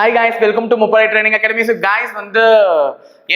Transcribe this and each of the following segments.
Hi guys welcome to முப்படை training academy so guys வந்து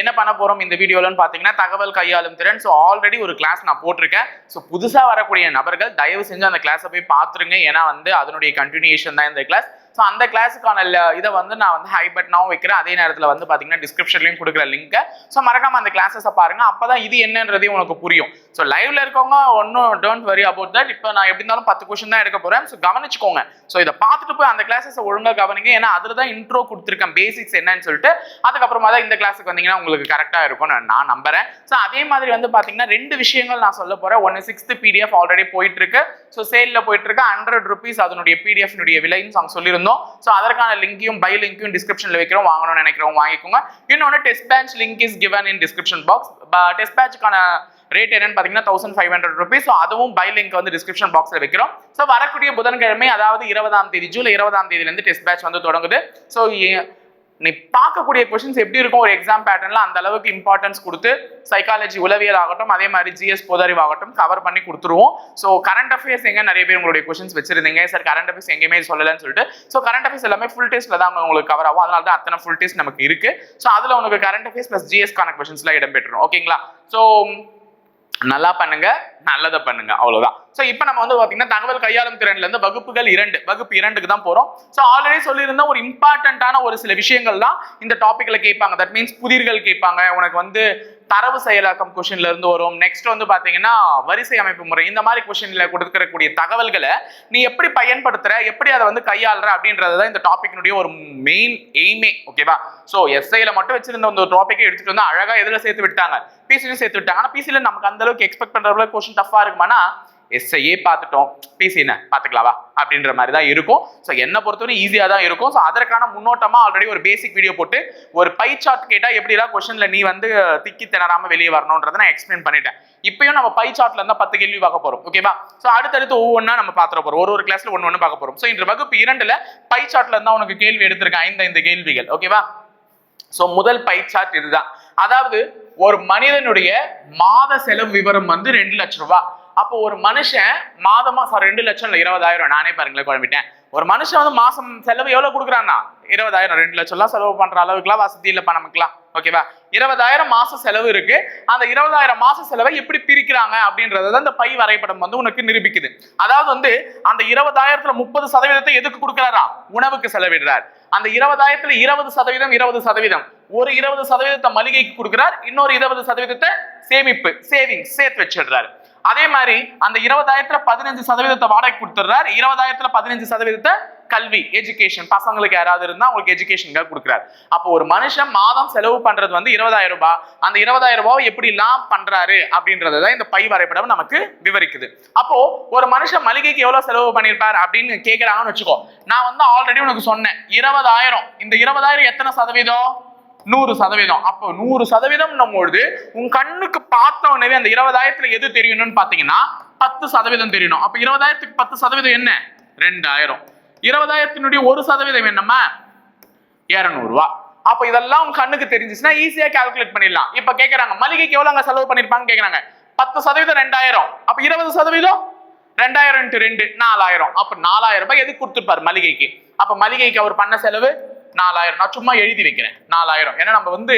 என்ன பண்ண போகிறோம் இந்த வீடியோலன்னு பார்த்தீங்கன்னா தகவல் கையாளும் திறன். ஸோ ஆல்ரெடி ஒரு கிளாஸ் நான் போட்டிருக்கேன். ஸோ புதுசாக வரக்கூடிய நபர்கள் தயவு செஞ்சு அந்த கிளாஸை போய் பார்த்துருங்க ஏன்னா வந்து அதனுடைய கண்டினியூஷன் தான் இந்த கிளாஸ் ஸோ அந்த கிளாஸுக்கான இதை வந்து நான் வந்து ஹை பட்டனாகவும் வைக்கிறேன். அதே நேரத்தில் வந்து பார்த்தீங்கன்னா டிஸ்கிரிப்ஷன்லையும் கொடுக்குற லிங்க்கை ஸோ மறக்காமல் அந்த கிளாஸஸை அப்போ தான் இது என்னன்றதே உனக்கு புரியும். ஸோ லைவ்ல இருக்கவங்க ஒன்றும் டோன்ட் வரி அபவுட் தட் இப்போ நான் எப்படி இருந்தாலும் பத்து கொஷின் தான் எடுக்க போறேன். ஸோ கவனிச்சுக்கோங்க. ஸோ இதை பார்த்துட்டு போய் அந்த கிளாஸஸ் ஒழுங்காக கவனிங்க. ஏன்னா அதில் தான் இன்ட்ரோ கொடுத்துருக்கேன். பேசிக்ஸ் என்னன்னு சொல்லிட்டு. அதுக்கப்புறமா தான் இந்த கிளாஸுக்கு வந்தீங்கன்னா உங்களுக்கு கரெக்டாக இருக்கும்னு நான் நான் நம்புறேன். ஸோ அதே மாதிரி வந்து பார்த்தீங்கன்னா ரெண்டு விஷயங்கள் நான் சொல்ல போறேன். ஒன்று சிக்ஸ்த் பிடிஎஃப் ஆல்ரெடி போயிட்டு இருக்கு ஸோ சேலில் போயிட்டு இருக்கு ஹண்ட்ரட் ருபீஸ் அதனுடைய பிடிஎஃப்னுடைய விலையும் நாங்கள் சொல்லியிருந்தோம். ஸோ அதற்கான லிங்கையும் பை லிங்கையும் டிஸ்கிரிப்ஷனில் வைக்கிறோம். வாங்கணும்னு நினைக்கிறோம் வாங்கிக்கோங்க. இன்னொன்று test batch link is given in description box test பேட்ச்க்கான rate என்னன்னு பார்த்தீங்கன்னா thousand five hundred rupees so அதுவும் பை லிங்க் வந்து டிஸ்கிரிப்ஷன் பாக்ஸில் வைக்கிறோம். ஸோ வரக்கூடிய புதன்கிழமை அதாவது இருபதாம் தேதி ஜூலை இருபதாம் தேதியிலேருந்து டெஸ்ட் பேட்ச் வந்து தொடங்குது. ஸோ நீ பார்க்கக்கூடிய கொஷின்ஸ் எப்படி இருக்கும்? ஒரு எக்ஸாம் பேட்டர்ன்ல அந்த அளவுக்கு இம்பார்ட்டன்ஸ் கொடுத்து சைக்காலஜி உளவியல் ஆகட்டும் அதே மாதிரி ஜிஎஸ் பொதறிவு ஆகட்டும் கவர் பண்ணி கொடுத்துருவோம். ஸோ கரண்ட் அஃபேர்ஸ் எங்க? நிறைய பேர் உங்களுடைய கொஷின்ஸ் வச்சிருந்தீங்க. சார் கரண்ட் அஃபேர்ஸ் எங்கேயுமே சொல்லலன்னு சொல்லிட்டு. ஸோ கரண்ட் அஃபேர்ஸ் எல்லாமே ஃபுல் டேஸ்ட்ல தான் உங்களுக்கு கவர் ஆகும். அதனால தான் அத்தனை ஃபுல் டேஸ்ட் நமக்கு இருக்கு. ஸோ அதுல உங்களுக்கு கரண்ட் அஃபேர்ஸ் பிளஸ் ஜிஎஸ்கான கொஷின்ஸ்லாம் இடம்பெற்றோம் ஓகேங்களா ஸோ நல்லா பண்ணுங்க நல்லதை பண்ணுங்க அவ்வளவுதான். ஸோ இப்போ நம்ம வந்து பாத்தீங்கன்னா தகவல் கையாளும் திறன்ல இருந்து வகுப்புகள் இரண்டு வகுப்பு இரண்டுக்கு தான் போறோம். ஸோ ஆல்ரெடி சொல்லியிருந்த ஒரு இம்பார்ட்டன்டான ஒரு சில விஷயங்கள் தான் இந்த டாபிக்ல கேட்பாங்க. தட் மீன்ஸ் புதிர்கள் கேட்பாங்க. உனக்கு வந்து தரவு செயலாக்கம் கொஷின்ல இருந்து வரும். நெக்ஸ்ட் வந்து பாத்தீங்கன்னா வரிசை அமைப்பு முறை. இந்த மாதிரி கொஷின்ல கொடுக்கறக்கூடிய தகவல்களை நீ எப்படி பயன்படுத்துற எப்படி அதை வந்து கையாளுற அப்படின்றது தான் இந்த டாபிக்னுடைய ஒரு மெயின் எய்மே ஓகேவா ஸோ எஸ்ஐல மட்டும் வச்சிருந்த அந்த டாபிக்கை எடுத்துட்டு வந்து அழகா எதுல சேர்த்து விட்டாங்க பிசிலையும் சேர்த்து விட்டாங்க. ஆனா பிசில நமக்கு அந்த அளவுக்கு எக்ஸ்பெக்ட் பண்ற அளவுக்கு கொஸ்டின் டஃபா இருக்குமானா எஸ்ஐயே பார்த்துட்டோம். பிசி என்ன? பார்த்துக்கலாவா? அப்படின்ற மாதிரி தான் இருக்கும். ஸோ என்னை பொறுத்தவரை ஈஸியாக தான் இருக்கும். ஸோ அதற்கான முன்னோட்டமாக ஆல்ரெடி ஒரு பேசிக் வீடியோ போட்டு ஒரு பை சார்ட் கேட்டால் எப்படிலாம் கொஷனில் நீ வந்து திக்கி திணறாமல் வெளியே வரணுன்றதை நான் எக்ஸ்பிளைன் பண்ணிட்டேன். இப்பயும் நம்ம பை சார்ட்ல இருந்தால் பத்து கேள்வி பார்க்க போகிறோம் ஓகேவா ஸோ அடுத்தடுத்து ஒவ்வொன்றா நம்ம பார்த்துட போகிறோம் ஒரு ஒரு கிளாஸில் ஒன்று ஒன்று பார்க்க போகிறோம் ஸோ இன்று வகுப்பு இரண்டில் பை சார்ட்ல இருந்தால் உனக்கு கேள்வி எடுத்திருக்கேன் ஐந்து ஐந்து கேள்விகள். ஓகேவா ஸோ முதல் பை சார்ட் இதுதான். அதாவது ஒரு மனிதனுடைய மாத செலவு விவரம் வந்து ரெண்டு லட்ச ரூபாய் அப்போ ஒரு மனுஷன் மாதமா சார் ரெண்டு லட்சம் இல்ல இருபதாயிரம் நானே பாருங்களேன் குழம்பிட்டேன். ஒரு மனுஷன் வந்து மாசம் செலவு எவ்வளவு கொடுக்குறான்னா? இருபதாயிரம் ரெண்டு லட்சம் எல்லாம் செலவு பண்ற அளவுக்குலாம் வசதி இல்லப்பா நமக்குலாம். ஓகேவா இருபதாயிரம் மாச செலவு இருக்கு. அந்த இருபதாயிரம் மாச செலவை எப்படி பிரிக்கிறாங்க அப்படின்றத இந்த பை வரைபடம் வந்து உனக்கு நிரூபிக்குது. அதாவது வந்து அந்த இருபதாயிரத்துல முப்பது சதவீதத்தை எதுக்கு கொடுக்குறாரா? உணவுக்கு செலவிடுறார். அந்த இருபதாயிரத்துல இருபது சதவீதம் இருபது சதவீதம். ஒரு இருபது சதவீதத்தை மளிகைக்கு கொடுக்குறார். இன்னொரு இருபது சதவீதத்தை சேமிப்பு சேவிங் சேர்த்து வச்சிடுறாரு. அதே மாதிரி அந்த இருபதாயிரத்துல பதினஞ்சு சதவீதத்தை வாடகை கொடுத்துறாரு இருபதாயிரத்துல பதினஞ்சு சதவீதத்தை கல்வி எஜுகேஷன் பசங்களுக்கு யாராவது இருந்தா அவங்களுக்கு எஜுகேஷனுக்காக கொடுக்குறாரு. அப்போ ஒரு மனுஷன் மாதம் செலவு பண்றது வந்து இருபதாயிரம் ரூபாய் அந்த இருபதாயிரம் ரூபாய் எப்படி எல்லாம் பண்றாரு அப்படின்றத தான் இந்த பை வரைபடம் நமக்கு விவரிக்குது. அப்போ ஒரு மனுஷன் மளிகைக்கு எவ்வளவு செலவு பண்ணியிருப்பார் அப்படின்னு கேட்கிறாங்கன்னு வச்சுக்கோ. நான் வந்து ஆல்ரெடி உனக்கு சொன்னேன். இருபதாயிரம். இந்த இருபதாயிரம் எத்தனை சதவீதம்? நூறு சதவீதம். அப்போ நூறு சதவீதம் பொழுது உன் கண்ணுக்கு பார்த்த உடனே அந்த இருபதாயிரத்துல எது தெரியணும்னு பாத்தீங்கன்னா பத்து சதவீதம் தெரியணும் அப்ப இருபதாயிரத்துக்கு பத்து சதவீதம் என்ன? ரெண்டாயிரம். இருபதாயிரத்தினுடைய ஒரு சதவீதம் என்னம்மா? இரநூறுவா. அப்ப இதெல்லாம் உங்க கண்ணுக்கு தெரிஞ்சிச்சுன்னா ஈஸியா கால்குலேட் பண்ணிடலாம். இப்ப கேக்குறாங்க மளிகைக்கு எவ்வளவு அங்க செலவு பண்ணிருப்பாங்க கேக்குறாங்க. பத்து சதவீதம் ரெண்டாயிரம். அப்ப இருபது சதவீதம்? ரெண்டாயிரம் ரெண்டு நாலாயிரம். அப்ப நாலாயிரம் ரூபாய் எதுக்கு கொடுத்துருப்பாரு மளிகைக்கு? அப்ப மளிகைக்கு அவர் பண்ண செலவு? நாலாயிரம். நான் சும்மா எழுதி வைக்கிறேன். நாலாயிரம். ஏன்னா நம்ம வந்து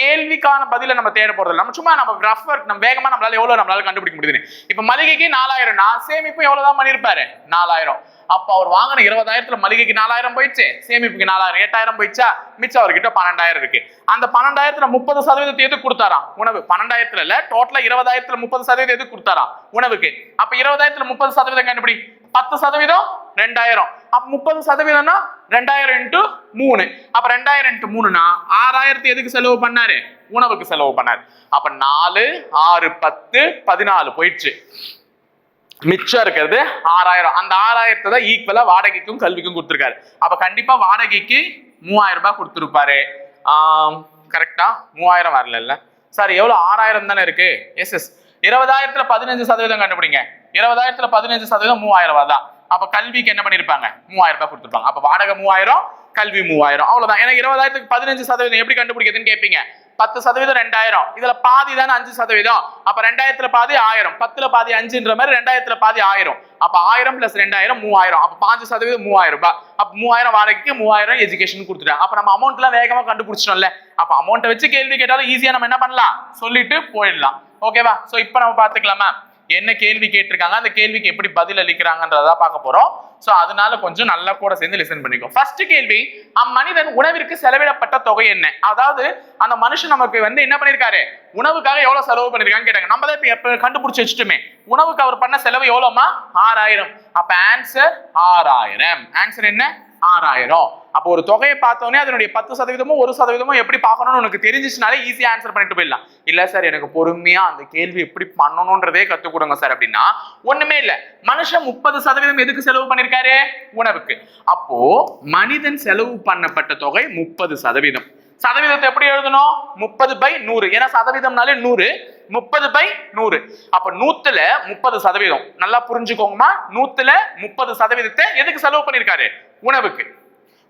கேள்விக்கான பதில நம்ம தேட போறது நம்ம சும்மா நம்ம ரஃப் ஒர்க் நம்ம வேகமா நம்மளால எவ்வளவு நம்மளால கண்டுபிடிக்க முடியுது இப்ப மளிகைக்கு நாலாயிரம். நான் சேமிப்பு எவ்வளவுதான் பண்ணிருப்பாரு நாலாயிரம். அப்ப அவர் வாங்கின இருபதாயிரத்துல மளிகைக்கு நாலாயிரம் போயிடுச்சு. சேமிப்புக்கு நாலாயிரம். எட்டாயிரம் போயிடுச்சா? மிச்சம் அவர்கிட்ட பன்னெண்டாயிரம் இருக்கு. அந்த பன்னெண்டாயிரத்துல முப்பது சதவீதத்தை எதுக்கு கொடுத்தாராம்? உணவு. பன்னெண்டாயிரத்துல இல்ல டோட்டலா இருபதாயிரத்துல முப்பது சதவீதம் எதுக்கு கொடுத்தாராம்? உணவுக்கு. அப்ப இருபதாயிரத்துல முப்பது சதவீதம் கண்டுபிடி. பத்து சதவீதம் ரெண்டாயிரம். அப்ப முப்பது சதவீதம்னா ரெண்டாயிரம் இன்ட்டு மூணு. அப்ப ரெண்டாயிரம் இன்ட்டு மூணுனா ஆறாயிரத்தி எதுக்கு செலவு பண்ணாரு? உணவுக்கு செலவு பண்ணாரு. அப்ப நாலு ஆறு பத்து பதினாலு போயிடுச்சு. மிச்சம் இருக்கிறது ஆறாயிரம். அந்த ஆறாயிரத்தை தான் ஈக்குவலா வாடகைக்கும் கல்விக்கும் கொடுத்துருக்காரு. அப்ப கண்டிப்பா வாடகைக்கு மூவாயிரம் ரூபாய் கொடுத்துருப்பாரு. கரெக்டா மூவாயிரம் வரல சார் எவ்வளவு? ஆறாயிரம் தானே இருக்கு. எஸ் எஸ் இருபதாயிரத்துல பதினஞ்சு சதவீதம் கண்டுபிடிங்க. இருபதாயிரத்துல பதினஞ்சு சதவீதம் மூவாயிரம் ரூபாய் தான். அப்ப கல்விக்கு என்ன பண்ணிருப்பாங்க? மூவாயிரம் ரூபாய் கொடுத்துருப்பாங்க. அப்ப வாடகை மூவாயிரம் கல்வி மூவாயிரம். அவ்வளவுதான். ஏன்னா இருபதாயிரத்துக்கு பதினஞ்சு சதவீதம் எப்படி கண்டுபிடிக்கிறதுன்னு கேட்பீங்க பத்து சதவீதம் ரெண்டாயிரம். இதுல பாதி தானே அஞ்சு சதவீதம். அப்ப ரெண்டாயிரத்துல பாதி ஆயிரம். பத்துல பாதி அஞ்சுன்ற மாதிரி ரெண்டாயிரத்துல பாதி ஆயிரம். அப்ப ஆயிரம் பிளஸ் ரெண்டாயிரம் மூவாயிரம். அப்ப பாஞ்சு சதவீதம் மூவாயிரம் ரூபாய். அப்ப மூவாயிரம் வாடகைக்கு மூவாயிரம் எஜுகேஷன் கொடுத்துட்டேன். அப்ப நம்ம அமௌண்ட் எல்லாம் வேகமா கண்டுபிடிச்சிட்டோம்ல. அப்ப அமௌண்ட்டை வச்சு கேள்வி கேட்டாலும் ஈஸியா நம்ம என்ன பண்ணலாம்? சொல்லிட்டு போயிடலாம். ஓகேவா சோ இப்போ நம்ம பாத்துக்கலாமா என்ன கேள்வி கேட்டிருக்காங்க? அந்த கேள்விக்கு எப்படி பதில் அளிக்கிறாங்கன்றதா பார்க்க போறோம். ஸோ அதனால கொஞ்சம் நல்லா கூட சேர்ந்து லிசன் பண்ணிக்கோ. ஃபர்ஸ்ட் கேள்வி அம்மனிதன் உணவிற்கு செலவிடப்பட்ட தொகை என்ன? அதாவது அந்த மனுஷன் நமக்கு வந்து என்ன பண்ணிருக்காரு? உணவுக்காக எவ்வளவு செலவு பண்ணிருக்காங்க கேட்டாங்க. நம்ம தான் இப்போ கண்டுபிடிச்சு வச்சுட்டுமே. உணவுக்கு அவர் பண்ண செலவு எவ்வளவுமா ஆறாயிரம். அப்ப ஆன்சர் ஆறாயிரம். ஆன்சர் என்ன? ஆறாயிரம். அப்போ ஒரு தொகையை பார்த்தோன்னே அதனுடைய பத்து சதவீதமும் ஒரு சதவீதமும் எப்படி பார்க்கணும்னு உனக்கு தெரிஞ்சிச்சுனாலே ஈஸியாக ஆன்சர் பண்ணிட்டு போயிடலாம். இல்லை சார் எனக்கு பொறுமையாக அந்த கேள்வி எப்படி பண்ணணுன்றதே கற்றுக் கொடுங்க சார் அப்படின்னா ஒன்றுமே இல்லை. மனுஷன் முப்பது சதவீதம் எதுக்கு செலவு பண்ணியிருக்காரு உணவுக்கு. அப்போ மனிதன் செலவு பண்ணப்பட்ட தொகை முப்பது சதவீதம். சதவீதத்தை எப்படி எழுதணும்? முப்பது பை நூறு. ஏன்னா சதவீதம்னாலே நூறு. முப்பது பை நூறு. அப்ப நூத்துல முப்பது சதவீதம். நல்லா புரிஞ்சுக்கோங்கம்மா. நூத்துல முப்பது சதவீதத்தை எதுக்கு செலவு பண்ணிருக்காரு? உணவுக்கு.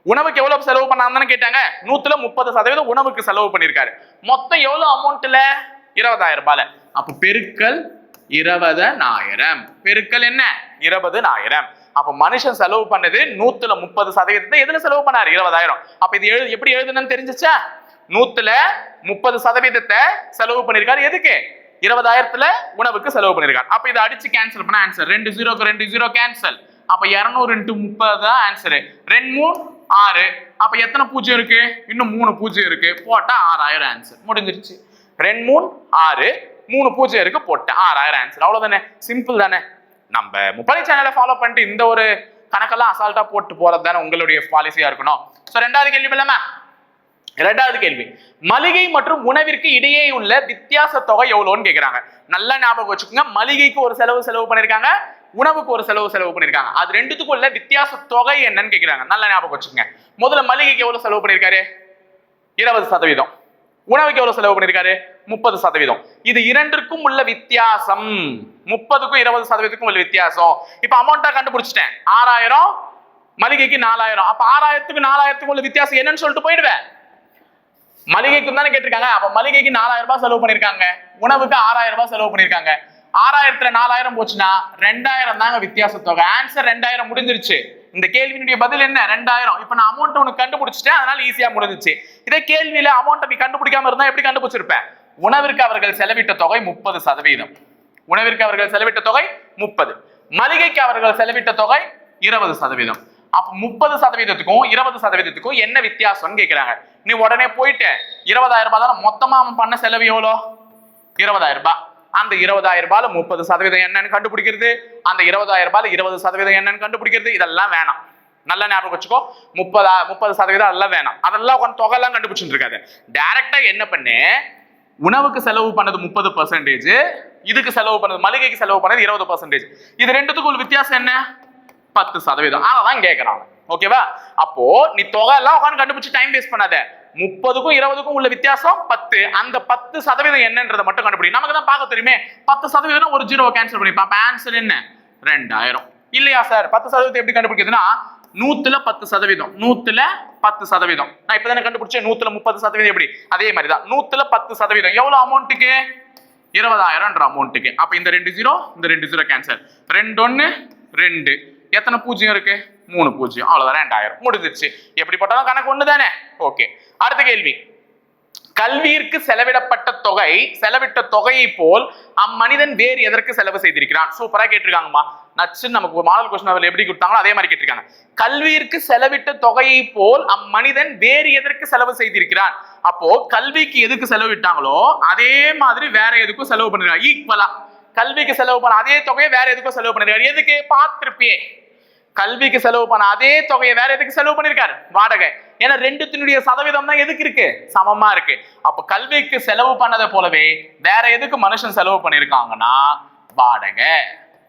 உணவுக்கு எவ்வளவு செலவு பண்ணாங்கன்னு கேட்டாங்க? நூத்துல முப்பது சதவீதம் உணவுக்கு செலவு பண்ணிருக்காரு. மொத்தம் எவ்வளவு அமௌண்ட்ல? இருபதாயிரம் ரூபாயில. அப்ப பெருக்கல் இருபதனாயிரம். பெருக்கல் என்ன? இருபதுனாயிரம். அப்ப மனுஷன் செலவு பண்ணது நூத்துல முப்பது சதவீதத்தை எதுல செலவு பண்ணாரு? இருபதாயிரம். அப்ப இது எழு எப்படி எழுதுன்னு தெரிஞ்சிச்சா? நூத்துல முப்பது சதவீதத்தை செலவு பண்ணிருக்காரு. எதுக்கு? இருபதாயிரத்துல உணவுக்கு செலவு பண்ணிருக்காரு. அப்ப இதை அடிச்சு கேன்சல் பண்ண ஆன்சர் ரெண்டு ஜீரோக்கு ரெண்டு ஜீரோ கேன்சல் அப்ப இருநூறு இன்ட்டு முப்பது தான் ஆன்சரு ரெண்டு மூணு ஆறு. அப்ப எத்தனை பூஜ்ஜியம் இருக்கு? இன்னும் மூணு பூஜ்ஜியம் இருக்கு. போட்டா ஆறாயிரம் ஆன்சர் முடிஞ்சிருச்சு. ரெண்டு மூணு ஆறு. மூணு பூஜ்ஜியம் இருக்கு போட்டேன் ஆறாயிரம் ஆன்சர் அவ்வளவுதானே? சிம்பிள் தானே? நம்ம முப்படை சேனலை ஃபாலோ பண்ணிட்டு இந்த ஒரு கணக்கெல்லாம் அசால்ட்டா போட்டு போறது தானே உங்களுடைய பாலிசியா இருக்கணும். ஸோ ரெண்டாவது கேள்வி இல்லாம இரண்டாவது கேள்வி. மளிகை மற்றும் உணவிற்கு இடையே உள்ள வித்தியாச தொகை எவ்வளோன்னு கேட்குறாங்க நல்லா ஞாபகம் வச்சுக்கோங்க. மளிகைக்கு ஒரு செலவு செலவு பண்ணியிருக்காங்க உணவுக்கு ஒரு செலவு செலவு பண்ணியிருக்காங்க அது ரெண்டுத்துக்கும் உள்ள வித்தியாச தொகை என்னன்னு கேட்குறாங்க நல்லா ஞாபகம் வச்சுக்கோங்க. முதல்ல மளிகைக்கு எவ்வளோ செலவு பண்ணியிருக்காரு இருபது சதவீதம். உணவுக்கு எவ்வளவு செலவு பண்ணிருக்காரு? முப்பது சதவீதம். இது இரண்டிற்கும் உள்ள வித்தியாசம். முப்பதுக்கும் இருபது சதவீதத்துக்கும் உள்ள வித்தியாசம். இப்ப அமௌண்ட்டாக கண்டுபிடிச்சிட்டேன். ஆறாயிரம் மளிகைக்கு நாலாயிரம். அப்ப ஆறாயிரத்துக்கு நாலாயிரத்துக்கு உள்ள வித்தியாசம் என்னன்னு சொல்லிட்டு போயிடுவேன். மளிகைக்கும் தானே கேட்டிருக்காங்க. அப்ப மளிகைக்கு நாலாயிரம் ரூபாய் செலவு பண்ணிருக்காங்க. உணவுக்கு ஆறாயிரம் ரூபாய் செலவு பண்ணிருக்காங்க. ஆறாயிரத்துல நாலாயிரம் போச்சுன்னா ரெண்டாயிரம் தாங்க வித்தியாச தொகை. ஆன்சர் ரெண்டாயிரம் முடிஞ்சிருச்சு. இந்த கேள்வியினுடைய பதில் என்ன? ரெண்டாயிரம். இப்ப நான் அமௌண்ட் உனக்கு கண்டுபிடிச்சிட்டேன். அதனால ஈஸியா முடிஞ்சிச்சு. இதே கேள்வியில அமௌண்ட் நீ கண்டுபிடிக்காம இருந்தா எப்படி கண்டுபிடிச்சிருப்பேன் உணவிற்கு அவர்கள் செலவிட்ட தொகை முப்பது சதவீதம். உணவிற்கு அவர்கள் செலவிட்ட தொகை முப்பது. மளிகைக்கு அவர்கள் செலவிட்ட தொகை இருபது சதவீதம். அப்ப முப்பது சதவீதத்துக்கும் இருபது சதவீதத்துக்கும் என்ன வித்தியாசம்னு கேட்கிறாங்க நீ உடனே போயிட்டு இருபதாயிரம் ரூபாய் தானே மொத்தமா அவன் பண்ண செலவு எவ்வளோ? இருபதாயிரம் ரூபாய். அந்த இருபதாயிரம் ரூபாயில முப்பது சதவீதம் என்னன்னு கண்டுபிடிக்கிறது. அந்த இருபதாயிரம் ரூபாயில இருபது சதவீதம் என்னன்னு கண்டுபிடிக்கிறது. இதெல்லாம் வேணாம். நல்ல ஞாபகம் வச்சுக்கோ. முப்பதா முப்பது சதவீதம் அதெல்லாம் வேணாம். அதெல்லாம் உட்காந்து தொகைலாம் எல்லாம் கண்டுபிடிச்சுட்டு இருக்காது. டைரக்டா என்ன பண்ணு? உணவுக்கு செலவு பண்ணது முப்பது பர்சன்டேஜ் இதுக்கு செலவு பண்ணது மளிகைக்கு செலவு பண்ணது இருபது பர்சன்டேஜ் இது ரெண்டுத்துக்கும் உள்ள வித்தியாசம் என்ன? பத்து சதவீதம். அதான் கேட்கறாங்க ஓகேவா அப்போ நீ தொகை எல்லாம் உட்காந்து கண்டுபிடிச்சு டைம் வேஸ்ட் பண்ணாத. முப்பதுக்கும் இருபதுக்கும் உள்ள வித்தியாசம் பத்து. அந்த பத்து சதவீதம் என்னன்றதை மட்டும் கண்டுபிடி. நமக்கு தான் பார்க்க தெரியுமே. பத்து சதவீதம் ஒரு ஜீரோ கேன்சல் பண்ணி அப்ப ஆன்சர் என்ன? ரெண்டாயிரம். இல்லையா சார் பத்து சதவீதம் எப்படி கண்டுபிடிக்கிறதுனா நூத்துல பத்து சதவீதம். நூத்துல பத்து சதவீதம். நான் இப்பதானே கண்டுபிடிச்சேன். நூத்துல முப்பது சதவீதம் எப்படி? அதே மாதிரி தான் நூத்துல பத்து சதவீதம். எவ்வளவு அமௌண்ட்டுக்கு இருபதாயிரம்ன்ற அமௌண்ட்டுக்கு அப்ப இந்த ரெண்டு ஜீரோ இந்த ரெண்டு ஜீரோ கேன்சல் ரெண்டு ஒன்னு ரெண்டு. எத்தனை பூஜ்ஜியம் இருக்கு? மூணு பூஜ்ஜியம். அவ்வளவுதான் ரெண்டாயிரம். முடிஞ்சிருச்சு. எப்படி போட்டாலும் கணக்கு ஒன்று தானே ஓகே. அடுத்த கேள்வி. கல்வியிற்கு செலவிடப்பட்ட தொகை செலவிட்ட தொகையை போல் அம்மனிதன் வேறு எதற்கு செலவு செய்திருக்கிறான்? சூப்பரா கேட்டிருக்காங்கம்மா. நச்சு நமக்கு மாடல் கொஸ்டின் எப்படி கொடுத்தாங்களோ அதே மாதிரி கேட்டிருக்காங்க. கல்வியிற்கு செலவிட்ட தொகையை போல் அம்மனிதன் வேறு எதற்கு செலவு செய்திருக்கிறான்? அப்போ கல்விக்கு எதுக்கு செலவிட்டாங்களோ அதே மாதிரி வேற எதுக்கும் செலவு பண்ணிருக்காங்க. ஈக்குவலா கல்விக்கு செலவு பண்ண அதே தொகையை வேற எதுக்கும் செலவு பண்ணிருக்காரு எதுக்கு? பார்த்திருப்பியே. கல்விக்கு செலவு பண்ண அதே தொகையை வேற எதுக்கு செலவு பண்ணிருக்காரு? வாடகை. ஏன்னா ரெண்டுத்தினுடைய சதவீதம் தான் எதுக்கு இருக்கு? சமமா இருக்கு. அப்ப கல்விக்கு செலவு பண்ணதை போலவே வேற எதுக்கு மனுஷன் செலவு பண்ணிருக்காங்கன்னா வாடகை.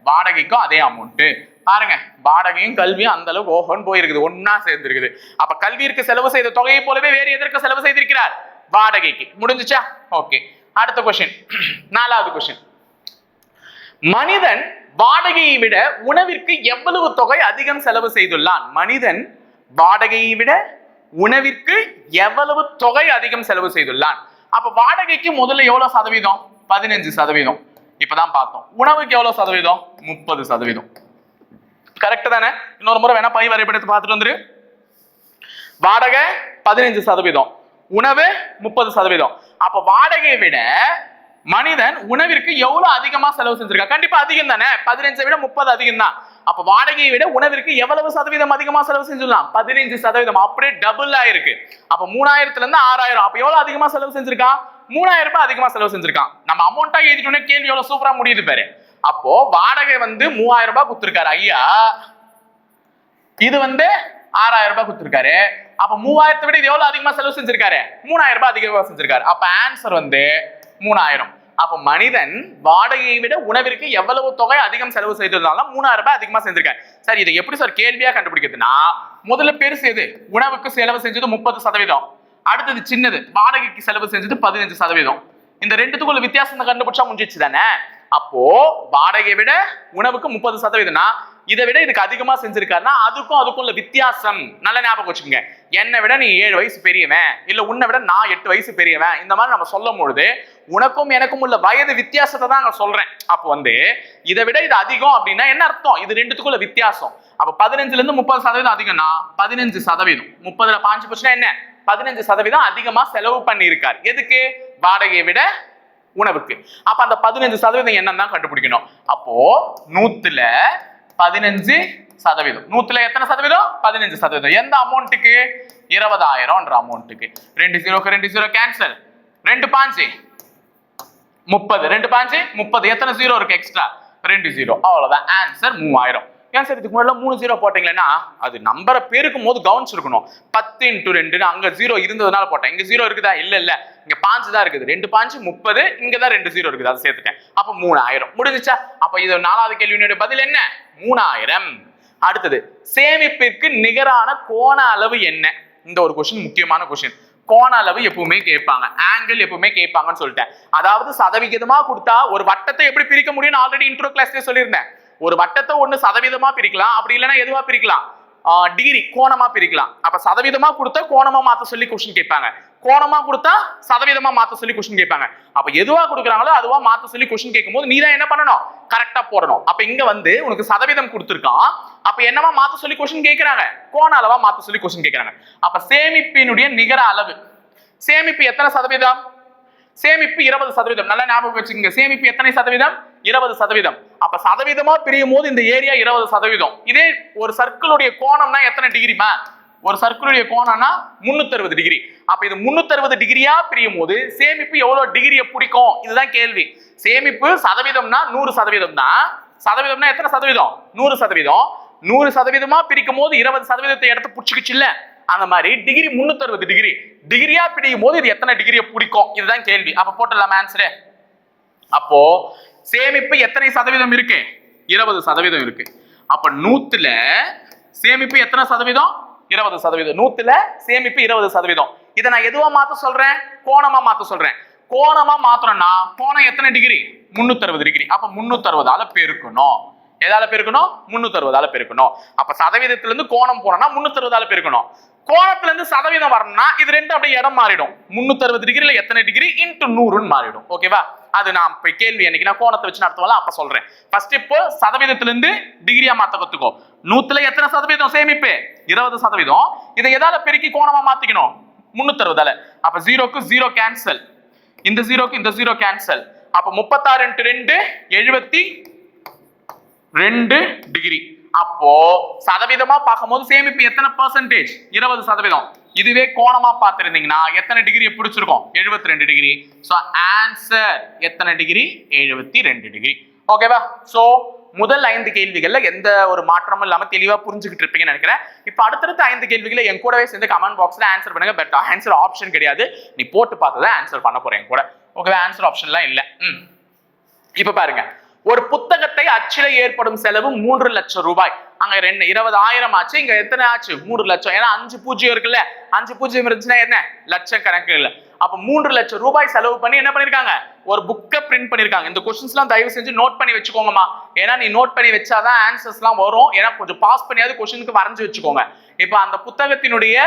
வாடகைக்கும் அதே அமௌண்ட் பாருங்க வாடகையும் கல்வியும் அந்த அளவுக்கு ஓஹோன்னு போயிருக்குது ஒன்னா சேர்ந்துருக்குது. அப்ப கல்வியிற்கு செலவு செய்த தொகையை போலவே வேறு எதற்கு செலவு செய்திருக்கிறார்? வாடகைக்கு. முடிஞ்சுச்சா? ஓகே அடுத்த கொஸ்டின் நாலாவது கொஸ்டின் மனிதன் வாடகையை விட உணவிற்கு எவ்வளவு தொகை அதிகம் செலவு செய்துள்ளான்? மனிதன் வாடகையை விட உணவிற்கு எவ்வளவு தொகை அதிகம் செலவு செய்துள்ளான்? அப்ப வாடகைக்கு முதல்ல எவ்வளவு சதவீதம்? பதினஞ்சு சதவீதம். இப்பதான் பார்த்தோம். உணவுக்கு எவ்வளவு சதவீதம்? முப்பது சதவீதம். கரெக்ட் தானே? இன்னொரு முறை வேணா பை வரைபடத்தை பார்த்துட்டு வந்துரு. வாடகை பதினஞ்சு சதவீதம். உணவு முப்பது சதவீதம். அப்ப வாடகையை விட மனிதன் உணவிற்கு எவ்வளவு அதிகமா செலவு செஞ்சிருக்கா? கண்டிப்பா அதிகம் தானே? பதினஞ்சை விட முப்பது அதிகம் தான் அப்ப வாடகையை விட உணவிற்கு எவ்வளவு சதவீதம் அதிகமா செலவு செஞ்சிடலாம்? பதினஞ்சு சதவீதம். அப்படியே டபுள் ஆயிருக்கு அப்ப மூணாயிரத்துல இருந்து ஆறாயிரம். அப்ப எவ்வளவு அதிகமா செலவு செஞ்சிருக்கான் மூணாயிரம் ரூபாய் அதிகமா செலவு செஞ்சிருக்கான் நம்ம அமௌண்டா எழுதிட்டோன்னே கேள்வி எவ்வளவு சூப்பரா முடியுது பாரு. அப்போ வாடகை வந்து மூவாயிரம் ரூபாய் கொடுத்துருக்காரு. ஐயா இது வந்து ஆறாயிரம் ரூபாய் கொடுத்துருக்காரு. அப்ப மூவாயிரத்தை விட இது எவ்வளவு அதிகமா செலவு செஞ்சிருக்காரு? மூணாயிரம் ரூபாய் அதிகமா செஞ்சிருக்காரு. அப்ப ஆன்சர் வந்து மூணாயிரம். அப்ப மனிதன் வாடகையை விட உணவிற்கு எவ்வளவு தொகை அதிகம் செலவு செய்திருந்தாலும் மூணாயிரம் ரூபாய் அதிகமா செஞ்சிருக்காரு சார் இதை எப்படி சார் கேள்வியா கண்டுபிடிக்கிறதுனா முதல்ல பெருசு எது? உணவுக்கு செலவு செஞ்சது முப்பது சதவீதம். அடுத்தது சின்னது வாடகைக்கு செலவு செஞ்சது பதினஞ்சு சதவீதம். இந்த ரெண்டுத்துக்குள்ள வித்தியாசம் கண்டுபிடிச்சா முடிஞ்சிச்சு தானே? அப்போ வாடகையை விட உணவுக்கு முப்பது சதவீதம்னா இதை விட இதுக்கு அதிகமா செஞ்சிருக்காருன்னா அதுக்கும் அதுக்கும் உள்ள வித்தியாசம். நல்ல ஞாபகம் வச்சுக்கோங்க. என்னை விட நீ ஏழு வயசு பெரியவன். இல்ல உன்னை விட நான் எட்டு வயசு பெரியவன். இந்த மாதிரி நம்ம சொல்லும் பொழுது உனக்கும் எனக்கும் உள்ள வயது வித்தியாசத்தை தான் நான் சொல்றேன். அப்போ வந்து இதை விட இது அதிகம் அப்படின்னா என்ன அர்த்தம்? இது ரெண்டுத்துக்குள்ள வித்தியாசம். அப்ப பதினஞ்சுல இருந்து முப்பது சதவீதம் அதிகம்னா பதினஞ்சு சதவீதம். முப்பதுல பாஞ்சு பர்சன்ட் என்ன? பதினஞ்சு சதவீதம் அதிகமா செலவு பண்ணியிருக்கார். எதுக்கு? வாடகையை விட உணவுக்கு. அப்ப அந்த பதினஞ்சு சதவீதம் என்னன்னு தான் கண்டுபிடிக்கணும். அப்போ நூத்துல பதினஞ்சு சதவீதம். நூத்துல எத்தனை சதவீதம்? பதினஞ்சு சதவீதம். எந்த அமௌண்ட்டுக்கு இருபதாயிரம்ன்ற அமௌண்ட்டுக்கு ரெண்டு ஜீரோக்கு ரெண்டு ஜீரோ கேன்சல் ரெண்டு பாஞ்சு. முப்பது. ரெண்டு பாஞ்சு முப்பது. எத்தனை ஜீரோ இருக்கு எக்ஸ்ட்ரா ரெண்டு ஜீரோ அவ்வளவுதான். ஆன்சர் மூவாயிரம். கேன்சர் இதுக்கு முன்னாடி மூணு ஜீரோ போட்டீங்களேன்னா அது நம்பரை பெருக்கும் போது கவனிச்சிருக்கணும் பத்து இன்ட்டு ரெண்டுன்னு அங்க ஜீரோ இருந்ததுனால போட்டேன். இங்க ஜீரோ இருக்குதா? இல்ல இல்ல. இங்க பாஞ்சு தான் இருக்குது. ரெண்டு பாஞ்சு முப்பது இங்க தான் ரெண்டு ஜீரோ இருக்குது. அதை சேர்த்துட்டேன். அப்ப மூணாயிரம். முடிஞ்சிச்சா? அப்ப இது நாலாவது கேள்வியினுடைய பதில் என்ன? மூணாயிரம். அடுத்தது சேமிப்பிற்கு நிகரான கோண அளவு என்ன? இந்த ஒரு கொஸ்டின் முக்கியமான கொஸ்டின் கோண அளவு எப்பவுமே கேட்பாங்க. ஆங்கிள் எப்பவுமே கேட்பாங்கன்னு சொல்லிட்டேன். அதாவது சதவிகிதமா கொடுத்தா ஒரு வட்டத்தை எப்படி பிரிக்க முடியும்னு ஆல்ரெடி இன்ட்ரோ கிளாஸ்ல சொல்லியிருந்தேன். ஒரு வட்டத்தை ஒன்று சதவீதமா பிரிக்கலாம். அப்படி இல்லைன்னா எதுவா பிரிக்கலாம்? டிகிரி கோணமா பிரிக்கலாம். அப்ப சதவீதமா கொடுத்தா கோணமா மாத்த சொல்லி கொஸ்டின் கேட்பாங்க. கோணமா கொடுத்தா சதவீதமா மாத்த சொல்லி கொஸ்டின் கேட்பாங்க. அப்ப எதுவா கொடுக்குறாங்களோ அதுவா மாத்த சொல்லி கொஸ்டின் கேட்கும்போது நீ தான் என்ன பண்ணணும்? கரெக்டா போடணும். அப்ப இங்க வந்து உனக்கு சதவீதம் கொடுத்துருக்கான். அப்ப என்னவா மாத்த சொல்லி கொஸ்டின் கேட்குறாங்க? கோண அளவா மாத்த சொல்லி கொஸ்டின் கேட்குறாங்க. அப்ப சேமிப்பினுடைய நிகர அளவு. சேமிப்பு எத்தனை சதவீதம்? சேமிப்பு இருபது சதவீதம். நல்லா ஞாபகம் வச்சுக்கோங்க. சேமிப்பு எத்தனை சதவீதம்? இருபது சதவீதம். அப்ப சதவீதமா பிரியும் போது இந்த ஏரியா இருபது சதவீதம். இதே ஒரு சர்க்கிளுடைய கோணம்னா எத்தனை டிகிரிமா ஒரு சர்க்கிளுடைய கோணம்னா முன்னூத்தி அறுபது டிகிரி அப்ப இது முன்னூத்தி அறுபது டிகிரியா பிரியும் போது சேமிப்பு எவ்வளவு டிகிரியை பிடிக்கும்? இதுதான் கேள்வி. சேமிப்பு சதவீதம்னா நூறு சதவீதம் தான். சதவீதம்னா எத்தனை சதவீதம்? நூறு சதவீதம். நூறு சதவீதமா பிரிக்கும் போது இருபது சதவீதத்தை எடுத்து பிடிச்சிக்கிச்சு இல்லை? அந்த மாதிரி டிகிரி முன்னூத்தி டிகிரி டிகிரியா பிடிக்கும் போது இது எத்தனை டிகிரியை பிடிக்கும்? இதுதான் கேள்வி. அப்ப போட்டுடலாம் ஆன்சரு அப்போ சேமிப்பு எத்தனை சதவீதம் இருக்கு? இருபது சதவீதம் இருக்கு. அப்ப நூத்துல சேமிப்பு எத்தனை சதவீதம்? இருபது சதவீதம். நூத்துல சேமிப்பு இருபது சதவீதம். இதை நான் எதுவா மாத்த சொல்றேன்? கோணமா மாத்த சொல்றேன். கோணமா மாத்தணும்னா கோணம் எத்தனை டிகிரி முன்னூத்தி அறுபது டிகிரி அப்ப முன்னூத்தி அறுபதால பெருக்கணும். எதால பெருக்கணும்? முன்னூத்தி அறுபதால பெருக்கணும். அப்ப சதவீதத்துல இருந்து கோணம் போனோம்னா முன்னூத்தி அறுபதால பெருக்கணும். கோணத்துல இருந்து சதவீதம் வரணும்னா இது ரெண்டு அப்படியே இடம் மாறிடும். முன்னூத்தி அறுபது டிகிரில எத்தனை டிகிரி? இன்ட்டு நூறுன்னு மாறிடும். ஓகேவா அது நான் இப்ப கேள்வி என்னைக்கு? நான் கோணத்தை வச்சு நடத்துவல அப்ப சொல்றேன். ஃபர்ஸ்ட் இப்போ சதவீதத்துல இருந்து டிகிரியா மாத்த கத்துக்கோ. நூத்துல எத்தனை சதவீதம்? சேமிப்பு. இருபது சதவீதம். இதை எதால பெருக்கி கோணமா மாத்திக்கணும்? முன்னூத்தி அறுபதால அப்ப ஜீரோக்கு ஜீரோ கேன்சல் இந்த ஜீரோக்கு இந்த ஜீரோ கேன்சல் அப்ப முப்பத்தாறு ரெண்டு எழுபத்தி ரெண்டு டிகிரி அப்போ சதவீதமா பார்க்கும்போது சேமிப்பு எத்தனை பர்சன்டேஜ் இருபது சதவீதம். இதுவே கோணமா பார்த்திருந்தீங்கன்னா எத்தனை டிகிரி பிடிச்சிருக்கும்? எழுபத்தி ரெண்டு டிகிரி ஸோ ஆன்சர் எத்தனை டிகிரி எழுபத்தி ரெண்டு டிகிரி ஓகேவா ஸோ முதல் ஐந்து கேள்விகள்ல எந்த ஒரு மாற்றமும் இல்லாம தெளிவா புரிஞ்சுக்கிட்டு இருப்பீங்கன்னு நினைக்கிறேன். இப்போ அடுத்தடுத்த ஐந்து கேள்விகளை என் கூடவே சேர்ந்து கமெண்ட் பாக்ஸ்ல ஆன்சர் பண்ணுங்க. பட் ஆன்சர் ஆப்ஷன் கிடையாது. நீ போட்டு பார்த்து தான் ஆன்சர் பண்ண போறேன் கூட. ஓகேவா ஆன்சர் ஆப்ஷன்லாம் இல்லை. ம். இப்ப பாருங்க. ஒரு புத்தகத்தை அச்சிட ஏற்படும் செலவு மூன்று லட்சம் ரூபாய். அங்க ரெண்டு இருபதாயிரம் ஆச்சு இங்க எத்தனை ஆச்சு? மூணு லட்சம். ஏன்னா அஞ்சு பூஜ்ஜியம் இருக்குல்ல? அஞ்சு பூஜ்ஜியம் இருந்துச்சுன்னா என்ன? லட்சம் கணக்கு இல்ல. அப்ப மூன்று லட்சம் ரூபாய் செலவு பண்ணி என்ன பண்ணிருக்காங்க? ஒரு புக்கை பிரிண்ட் பண்ணிருக்காங்க. இந்த கொஸ்டின்ஸ் எல்லாம் தயவு செஞ்சு நோட் பண்ணி வச்சுக்கோங்கம்மா. ஏன்னா நீ நோட் பண்ணி வச்சாதான் ஆன்சர்ஸ்லாம் வரும். ஏன்னா கொஞ்சம் பாஸ் பண்ணியாவது கொஸ்டினுக்கு வரைஞ்சு வச்சுக்கோங்க. இப்ப அந்த புத்தகத்தினுடைய